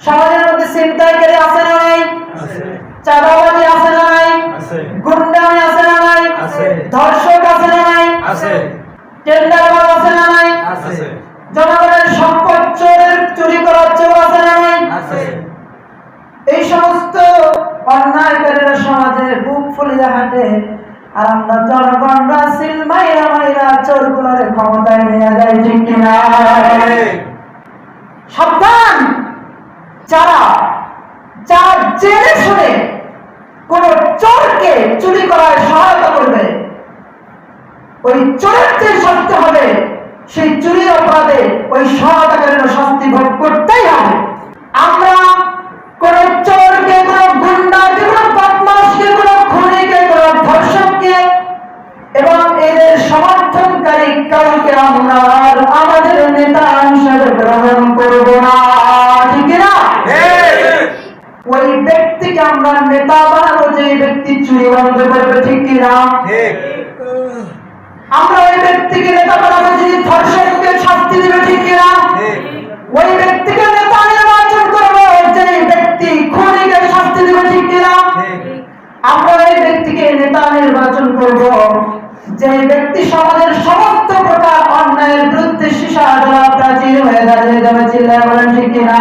সমাজের মধ্যে ছিনতাইকারী আছে না নাই? চাঁদাবাজি আছে না নাই? গুন্ডামি আছে না নাই? ধর্ষক আছে না নাই? টেন্ডারবাজ আছে না নাই? জনগণের সম্পদ চোরের চুরি করার চোর আছে না নাই? এই সমস্ত অন্যায়কারীরা সমাজে বুক ফুলিয়ে হাঁটে। আর আমরা জনগণরা সিল মাইরা মাইরা চোরগুলোরে ক্ষমতায় নিয়ে যাই ঠিক কিনা? চুরি করার সহায়তা করবে। ওই চোরের যে শাস্তি হবে, সেই চুরির অপরাধে ওই সহায়তাকারীর শাস্তি ভোগ করতেই হবে। আমরা কোন চোরকে, কোন গুন্ডাকে, কোন বদমাসকে কোন খুনিকে, কোন ধর্ষককে এবং এদের সমর্থনকারী কাউকে আমরা আর আমাদের নেতা হিসাবে গ্রহণ ব্যক্তিকে আমরা নেতা বানাবো যে ব্যক্তি চুরি বন্ধ করবে ঠিক কিনা? আমরা ওই ব্যক্তিকে নেতা বানাবো যিনি ধর্ষককে শাস্তি দেবে ঠিক কিনা? ওই ব্যক্তিকে নেতা নির্বাচন করব যে ব্যক্তি খুনিকে শাস্তি দেবে ঠিক কিনা? আমরা ওই ব্যক্তিকে নেতা নির্বাচন করব। যে ব্যক্তি সমাজের সমস্ত প্রকার অন্যায়ের বিরুদ্ধে সীসা প্রাচীর হয়ে দাঁড়িয়ে যাবে চিল্লায় বলেন ঠিক কিনা?